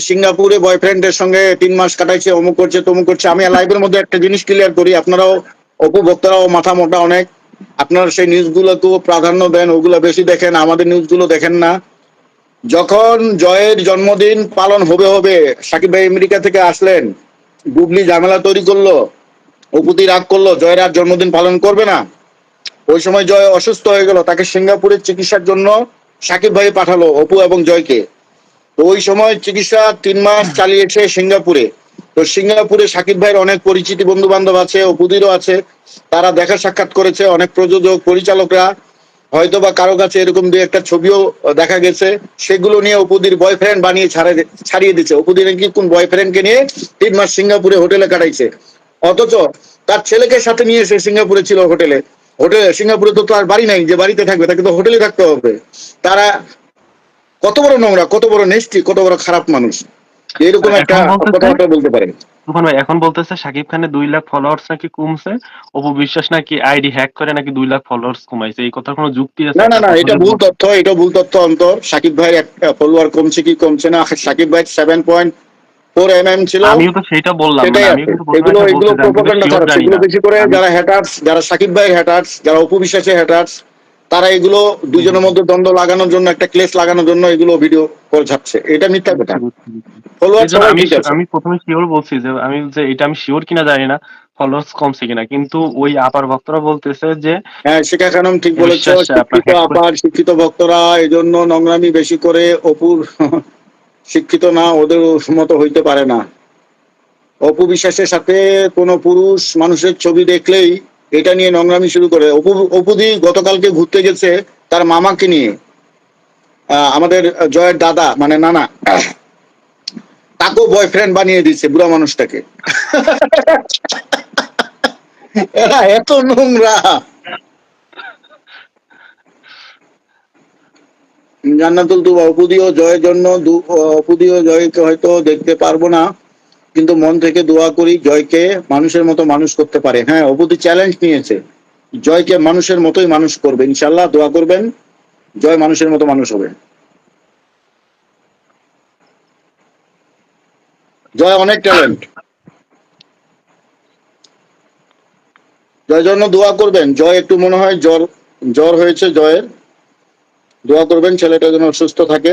সিঙ্গাপুরে বয়ফ্রেন্ডের সঙ্গে তিন মাস কাটাইছে, অমুক করছে, তমুক করছে। আমি লাইভের মধ্যে একটা জিনিস ক্লিয়ার করি, আপনারাও, অপু ভক্তরাও মাথা মোটা অনেক। আপনারা সেই নিউজগুলোকেও প্রাধান্য দেন, ওগুলো বেশি দেখেন, আমাদের নিউজগুলো দেখেন না। যখন জয়ের জন্মদিন পালন হবে হবে, সাকিব ভাই আমেরিকা থেকে আসলেন বুবলি ঝামেলা তৈরি করল অপুতি রাগ করল, জয়ের আর জন্মদিন পালন করবে না। ওই সময় জয় অসুস্থ হয়ে গেল, তাকে সিঙ্গাপুরের চিকিৎসার জন্য সাকিব ভাই পাঠালো, অপু এবং জয়কে। তো ওই সময় চিকিৎসা তিন মাস চালিয়েছে সিঙ্গাপুরে। তো সিঙ্গাপুরে সাকিব ভাইয়ের অনেক পরিচিতি বন্ধু বান্ধব আছে, অপুদিরও আছে। তারা দেখা সাক্ষাৎ করেছে অনেক প্রযোজক, পরিচালকরা। হয়তো বা কারও কাছে এরকম দুই একটা ছবিও দেখা গেছে। সেগুলো নিয়ে অপুদির বয়ফ্রেন্ড বানিয়ে ছাড়ে, ছাড়িয়ে দিচ্ছে অপুদির কি কোন বয়ফ্রেন্ডকে নিয়ে তিন মাস সিঙ্গাপুরে হোটেলে কাটাইছে। অথচ তার ছেলেকে সাথে নিয়ে এসে সিঙ্গাপুরে ছিল হোটেলে। হোটেলে, সিঙ্গাপুরে তো তার বাড়ি নাই, যে বাড়িতে থাকবে, তাকে তো হোটেলে থাকতে হবে। তারা কত বড় নোংরা কত বড় নেস্টি কত বড় খারাপ মানুষ। এরকম একটা কথাবার্তা বলতে পারে। তুফান ভাই এখন বলতেছে শাকিব খানের দুই লাখ ফলোয়ার্স নাকি কমছে। অপু বিশ্বাস নাকি আইডি হ্যাক করে নাকি দুই লাখ ফলোয়ার্স কমাইছে। এই কথার কোনো যুক্তি আছে? না না না এটা ভুল তথ্য এটা ভুল তথ্য অন্তর। সাকিব ভাইয়ের একটা ফলোয়ার কমছে কি কমছে না? সাকিব ভাই seven point four M M ছিল। আমিও তো সেইটা বললাম মানে এগুলো এগুলো প্রোপাগান্ডা ছাড়া না। বেশি করে যারা হ্যাটার্স যারা সাকিব ভাইয়ের হ্যাটার্স যারা অপু বিশ্বাসের হ্যাটার্স তারা এগুলো দুজনের মধ্যে দ্বন্দ্ব লাগানোর জন্য একটা ক্লেশ লাগানোর জন্য এগুলো ভিডিও করে ছাড়ছে এটা মিথ্যা কথা। আমি প্রথমে শিওর বলছি যে আমি যে এটা আমি শিওর কিনা জানি না ফলোয়ার্স কমছে কিনা। কিন্তু ওই আপার ভক্তরা বলতেছে যে হ্যাঁ শিখা খানম ঠিক বলেছ শিক্ষিত আপার শিক্ষিত ভক্তরা এই জন্য নোংরামি বেশি করে অপুর শিক্ষিত না ওদের মতো হইতে পারে না। অপু বিশ্বাসের সাথে কোনো পুরুষ মানুষের ছবি দেখলেই এটা নিয়ে নোংরামি শুরু করে। অপু, অপুদি গতকালকে ঘুরতে গেছে তার মামাকে নিয়ে। আমাদের জয়ের দাদা মানে নানা, তাকেও বয়ফ্রেন্ড বানিয়ে দিচ্ছে বুড়া মানুষটাকে। এরা এত নোংরা। জান্নাতুল তু অপুদিও জয়ের জন্য অপুদিও জয়কে হয়তো দেখতে পারব না। কিন্তু মন থেকে দোয়া করি জয়কে মানুষের মতো মানুষ করতে পারে। হ্যাঁ অবধি চ্যালেঞ্জ নিয়েছে। জয়কে মানুষের মতোই মানুষ করবে। ইনশাল্লাহ দোয়া করবেন, জয় মানুষের মতো মানুষ হবে। জয় অনেক ট্যালেন্ট জয় জন্য দোয়া করবেন। জয় একটু মনে হয় জ্বর জ্বর হয়েছে জয়ের। দোয়া করবেন, ছেলেটা যেন সুস্থ থাকে।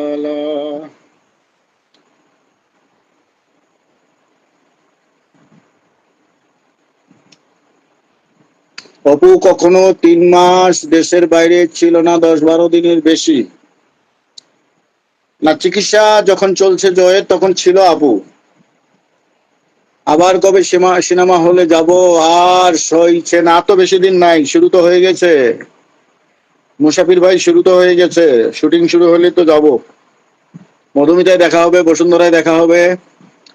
অপু কখনো তিন মাস দেশের বাইরে ছিল না, দশ বারো দিনের বেশি। না, চিকিৎসা যখন চলছে জয়ের, তখন ছিল আপু আবার কবে সিনেমা হলে যাব, আর সইছে না তো বেশি দিন নাই, শুরু তো হয়ে গেছে। মুসাফির ভাই, শুরু তো হয়ে গেছে, শুটিং শুরু হলে তো যাব। মধুমিতায় দেখা হবে, বসুন্ধরায় দেখা হবে।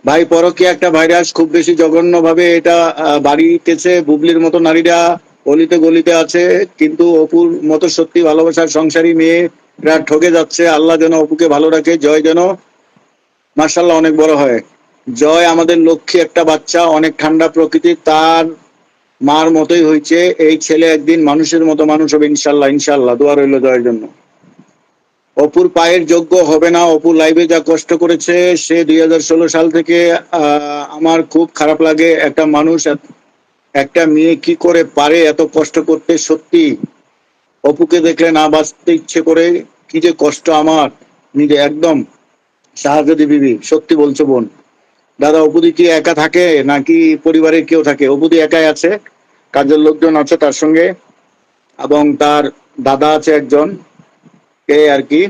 ভাই পরকে একটা ভাইরাস, খুব বেশি জঘন্য ভাবে এটা বাড়িতেছে, বুবলির মতো নারীরা। গলিতে গলিতে আছে, কিন্তু অপুর মতো সত্যি ভালোবাসার সংসারী মেয়েরা ঠকে যাচ্ছে। আল্লাহ যেন অপুকে ভালো রাখে, জয় যেন মার্শাল্লাহ অনেক বড় হয়। জয় আমাদের লক্ষ্মী একটা বাচ্চা, অনেক ঠান্ডা প্রকৃতি, তার মার মতোই হয়েছে। এই ছেলে একদিন মানুষের মতো মানুষ হবে ইনশাল্লাহ ইনশাল্লাহ দোয়া রইল জয়ের জন্য। অপুর পায়ের যোগ্য হবে না, অপুর লাইভে যা কষ্ট করেছে, সে দুই হাজার ষোলো সাল থেকে আমার খুব খারাপ লাগে। একটা মানুষ একটা মেয়ে কি করে পারে এত কষ্ট করতে? সত্যি? অপুকে দেখলে না বাঁচতে ইচ্ছে করে, কি যে কষ্ট আমার, নিজে একদম। সাহায্য বিবি, সত্যি বলছো বোন। দাদা, অপুদি কি একা থাকে নাকি পরিবারের কেউ থাকে? অপুদি একাই আছে, কাজের লোকজন আছে তার সঙ্গে, এবং তার দাদা আছে একজন এই আর কি?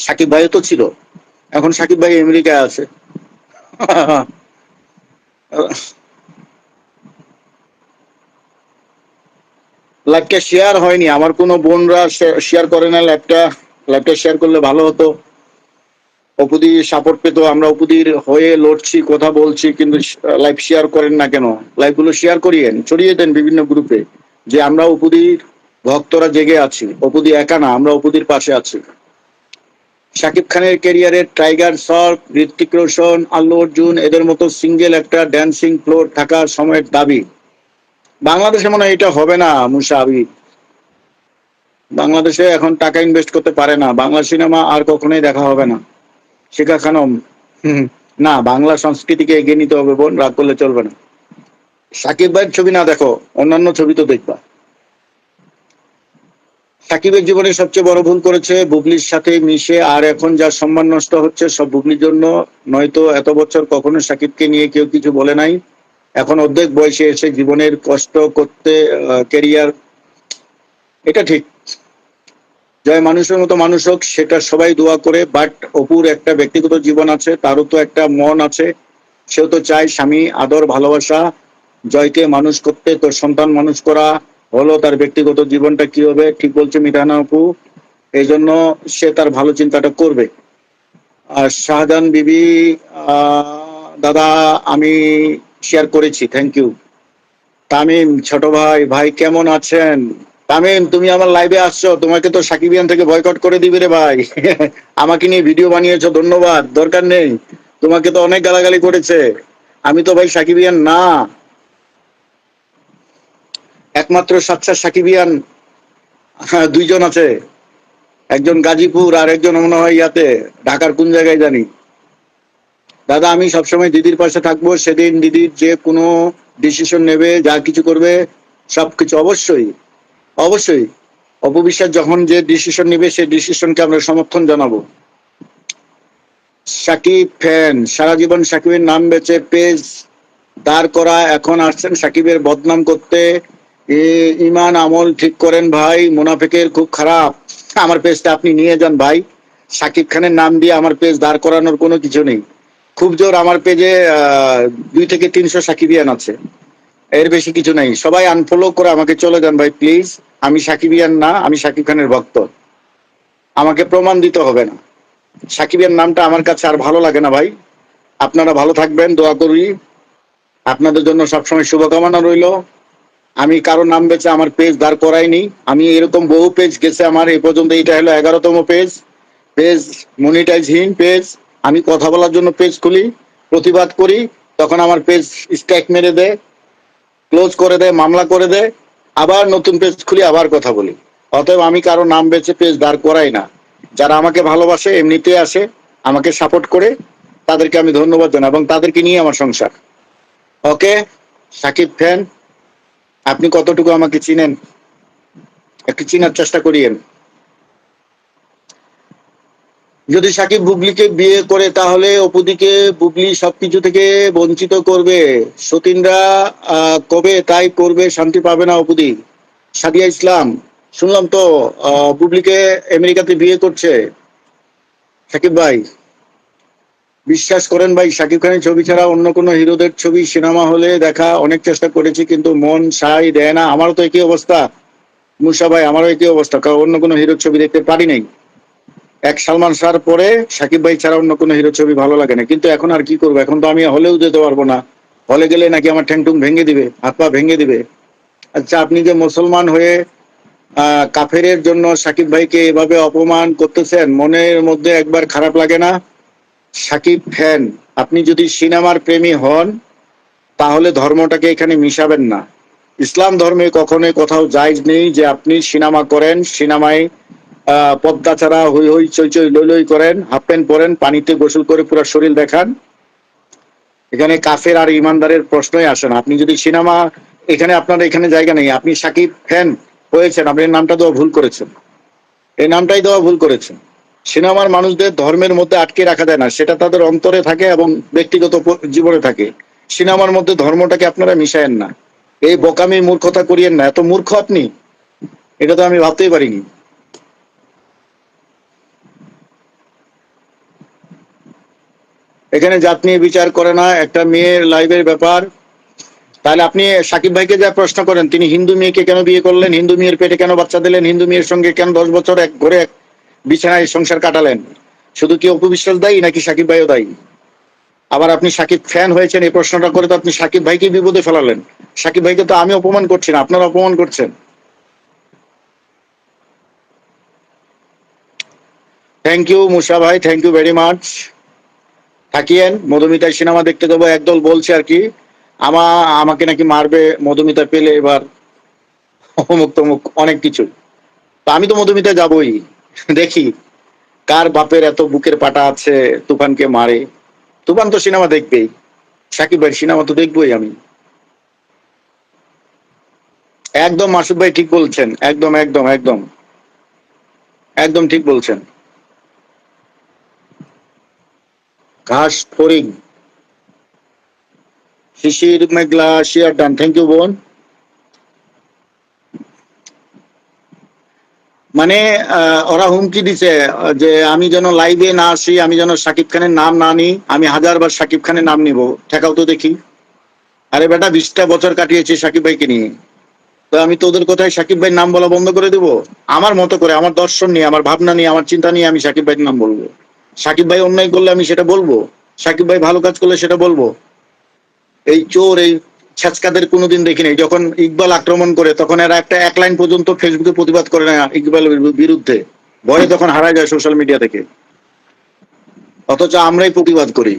সাকিব ভাইও তো ছিল। এখন সাকিব ভাই আমেরিকায় আছে। লাইভটা শেয়ার হয়নি। আমার কোনো বোনরা শেয়ার করে না লাইভটা লাইভটা শেয়ার করলে ভালো হতো। অপুদি সাপোর্ট পেতো। আমরা অপুদির হয়ে লড়ছি, কথা বলছি, কিন্তু লাইভ শেয়ার করেন না কেন? লাইভগুলো শেয়ার করিয়েন ছড়িয়ে দেন বিভিন্ন গ্রুপে যে আমরা অপুদির ভক্তরা জেগে আছি, অপুদি একা না, আমরা অপুদির পাশে আছি। শাকিব খানের ক্যারিয়ারের টাইগার শ্রফ ঋত্বিক রোশন আল্লু অর্জুন এদের মতো সিঙ্গেল একটা ড্যান্সিং ফ্লোর থাকার সময়ের দাবি। বাংলাদেশে মনে এটা হবে না মুসা আবিদ বাংলাদেশে এখন টাকা ইনভেস্ট করতে পারে না। বাংলা সিনেমা আর কখনোই দেখা হবে না। শিখা খানম না, বাংলা সংস্কৃতিকে এগিয়ে নিতে হবে বোন, রাগ করলে চলবে না। সাকিব ভাইয়ের ছবি না দেখো, অন্যান্য ছবি তো দেখবা। সাকিবের জীবনে সবচেয়ে বড় ভুল করেছে, বুবলির সাথে মিশে আর এখন যা সম্মান নষ্ট হচ্ছে, সব বুবলির জন্য। নয়তো এত বছর কখনো সাকিবকে নিয়ে কেউ কিছু বলে নাই। এখন অর্ধেক বয়সে এসে জীবনের কষ্ট করতে কেরিয়ার এটা ঠিক। জয় মানুষের মতো মানুষ হোক, সেটা সবাই দোয়া করে বাট অপুর একটা ব্যক্তিগত জীবন আছে, তারও তো একটা মন আছে। সেও তো চায় স্বামী, আদর, ভালোবাসা, জয়কে মানুষ করতে, তোর সন্তান মানুষ করা, হলো তার ব্যক্তিগত জীবনটা কি হবে, ঠিক বলছে মিঠানা অপু। এই জন্য সে তার ভালো চিন্তাটা করবে। আর শাহজাহান বিবি দাদা, আমি শেয়ার করেছি থ্যাংক ইউ তামিম ছোট ভাই ভাই কেমন আছেন? তামিম তুমি আমার লাইভে আসছো তোমাকে তো সাকিবিয়ান থেকে বয়কট করে দিবে রে ভাই। আমাকে নিয়ে ভিডিও বানিয়েছো ধন্যবাদ দরকার নেই। তোমাকে তো অনেক গালাগালি করেছে। আমি তো ভাই সাকিবিয়ান না। একমাত্র সাচ্চা সাকিবিয়ান হ্যাঁ, দুইজন আছে। একজন গাজীপুর আর একজন মনে হয় ইয়াতে ঢাকার কোন জায়গায় জানি। দাদা, আমি সবসময় দিদির পাশে থাকব। সেদিন দিদির যে কোনো ডিসিশন নেবে, যা কিছু করবে, সবকিছু অবশ্যই অবশ্যই। অপবিশ্বাস যখন যে ডিসিশন নেবে, সেই ডিসিশনকে আমরা সমর্থন জানাব। সাকিব ফ্যান সারা জীবন সাকিবের নাম বেচে পেজ দাঁড় করা, এখন আসছেন সাকিবের বদনাম করতে। ইমান, আমল ঠিক করেন ভাই, মুনাফিকের খুব খারাপ। আমার পেজটা আপনি নিয়ে যান ভাই। সাকিব খানের নাম দিয়ে আমার পেজ দাঁড় করানোর কোনো কিছু নেই। খুব জোর আমার পেজে দুই থেকে তিনশো সাকিবিয়ান আছে। এর বেশি কিছু নাই। সবাই আনফলো করে আমাকে চলে যান ভাই প্লিজ আমি সাকিবিয়ান না, আমি সাকিব খানের ভক্ত। আমাকে প্রমাণ দিতে হবে না। সাকিবিয়ান নামটা আমার কাছে আর ভালো লাগে না ভাই। আপনারা ভালো থাকবেন, দোয়া করি। আপনাদের জন্য সবসময় শুভকামনা রইল। আমি কারও নাম বেচে আমার পেজ দাঁড় করাইনি। আমি এরকম বহু পেজ গেছে আমার। এই পর্যন্ত এটা হলো এগারোতম পেজ পেজ মনিটাইজহীন পেজ আমি কথা বলার জন্য পেজ খুলি, প্রতিবাদ করি, তখন আমার পেজ স্ট্রাইক মেরে দেয় ক্লোজ করে দেয়, মামলা করে দেয়, আবার নতুন পেজ খুলি, আবার কথা বলি। অতএব আমি কারও নাম বেচে পেজ দাঁড় করাই না। যারা আমাকে ভালোবাসে, এমনিতে আসে, আমাকে সাপোর্ট করে, তাদেরকে আমি ধন্যবাদ জানাই এবং তাদেরকে নিয়ে আমার সংসার। ওকে? সাকিব ফ্যান আপনি কতটুকু আমাকে চিনেন? একটু চিনার চেষ্টা করিয়েন। যদি সাকিব বুবলিকে বিয়ে করে, তাহলে অপুদিকে বুবলি সবকিছু থেকে বঞ্চিত করবে। সতীনরা কবে তাই করবে শান্তি পাবে না অপুদি। সাদিয়া ইসলাম, শুনলাম তো বুবলিকে আমেরিকাতে বিয়ে করছে। সাকিব ভাই, বিশ্বাস করেন ভাই, সাকিব খানের ছবি ছাড়া অন্য কোনো হিরোদের ছবি সিনেমা হলে দেখা অনেক চেষ্টা করেছি, কিন্তু মন সাই দেয় না। আমারও তো একই অবস্থা। মুসা ভাই, আমারও একই অবস্থা। কারণ অন্য কোনো হিরোর ছবি দেখতে পারি নাই। এক সালমান শাহর পরে সাকিব ভাই ছাড়া অন্য কোনো হিরো ছবি ভালো লাগে না। কিন্তু এখন আর কি করব? এখন তো আমি হলেও যেতে পারব না। হলে গেলে নাকি আমার ঠ্যাংটুং ভেঙে দিবে, হাত পা ভেঙে দিবে। আচ্ছা আপনি যে মুসলমান হয়ে কাফেরের জন্য সাকিব ভাইকে এভাবে অপমান করতেছেন, মনের মধ্যে একবার খারাপ লাগে না? সাকিব ফ্যান। আপনি যদি সিনেমার প্রেমী হন, তাহলে ধর্মটাকে এখানে মিশাবেন না। ইসলাম ধর্মে কখনোই কোথাও জায়জ নেই যে আপনি সিনেমা করেন, সিনেমায় পদ্মা ছাড়া হই হই চই চই লই লই করেন, হাফ প্যান্ট পরেন, পানিতে গোসল করে পুরো শরীর দেখান। এখানে কাফের আর ইমানদারের প্রশ্নই আসে না। আপনি যদি সিনেমা, এখানে আপনার এখানে জায়গা নেই। আপনি সাকিব ফ্যান হয়েছেন, আপনি নামটা দেওয়া ভুল করেছেন। এই নামটাই দেওয়া ভুল করেছেন। সিনেমার মানুষদের ধর্মের মধ্যে আটকে রাখা যায় না। সেটা তাদের অন্তরে থাকে এবং ব্যক্তিগত জীবনে থাকে। সিনেমার মধ্যে ধর্মটাকে আপনারা মিশায়েন না। এই বোকামি মূর্খতা করিয়েন না। এত মূর্খ আপনি? এটা তো আমি ভাবতেই পারিনি। এখানে জাত নিয়ে বিচার করে না, একটা মেয়ের লাইভের ব্যাপার। তাহলে আপনি সাকিব ভাইকে যা প্রশ্ন করেন, তিনি হিন্দু মেয়েকে কেন বিয়ে করলেন? হিন্দু মেয়ের পেটে কেন বাচ্চা দিলেন? হিন্দু মেয়ের সঙ্গে কেন দশ বছর এক ঘরে এক বিছানায় সংসার কাটালেন? শুধু কি অপবিশ্বাস দায়ী নাকি সাকিব ভাইও দায়ী? আবার আপনি সাকিব ফ্যান হয়েছেন, এই প্রশ্নটা করে তো আপনি সাকিব ভাইকে বিপদে ফেলালেন। সাকিব ভাইকে তো আমি অপমান করছি না, আপনারা অপমান করছেন। থ্যাংক ইউ মুসা ভাই থ্যাংক ইউ ভেরি মাচ থাকিয়েন, মধুমিতার সিনেমা দেখতে যাব একদল বলছে আর কি। আমা, আমাকে নাকি মারবে মধুমিতা পেলে এবার। অমুক তমুক, অনেক কিছু। তো আমি তো মধুমিতা যাবই। দেখি, কার বাপের এত বুকের পাটা আছে, তুফানকে মারে। তুফান তো সিনেমা দেখবেই। সাকিব ভাই সিনেমা তো দেখবই আমি। একদম মাসুদ ভাই ঠিক বলছেন। একদম একদম একদম। একদম ঠিক বলছেন। ঘাস ফরিং। শিশির, মেঘলা, শিয়ার ডান। থ্যাংক ইউ বোন। মানে ওরা হুমকি দিছে, যে আমি যেন লাইভে না আসি, আমি যেন সাকিব খানের নাম না নিই, আমি হাজারবার সাকিব খানের নাম নিব। ঠেকাও তো দেখি। আরে বেটা, বিশটা বছর কাটিয়েছি সাকিব ভাইকে নিয়ে। তো আমি তোদের কথায় সাকিব ভাইয়ের নাম বলা বন্ধ করে দেবো? আমার মতো করে, আমার দর্শন নিয়ে, আমার ভাবনা নিয়ে, আমার চিন্তা নিয়ে আমি সাকিব ভাইয়ের নাম বলব। সাকিব ভাই অন্যায় করলে আমি সেটা বলব? সাকিব ভাই ভালো কাজ করলে সেটা বলব? এই চোর এই ছেচকাদের কোনোদিন দেখিনি। যখন ইকবাল আক্রমণ করে তখন এরা একটা এক লাইন পর্যন্ত ফেসবুকে প্রতিবাদ করে না ইকবালের বিরুদ্ধে। ভয়ে তখন হারা যায় সোশ্যাল মিডিয়া থেকে। অথচ আমরাই প্রতিবাদ করি।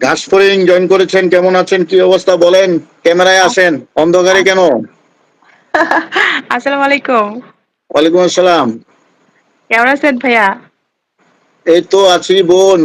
ঘাসফড়িং জয়েন করেছেন কেমন আছেন কি অবস্থা বলেন? ক্যামেরায় আসেন অন্ধকারে কেন? আসসালামু আলাইকুম। ওয়ালাইকুম আসসালাম। কেমন আছেন ভাইয়া? এই তো আছি বোন।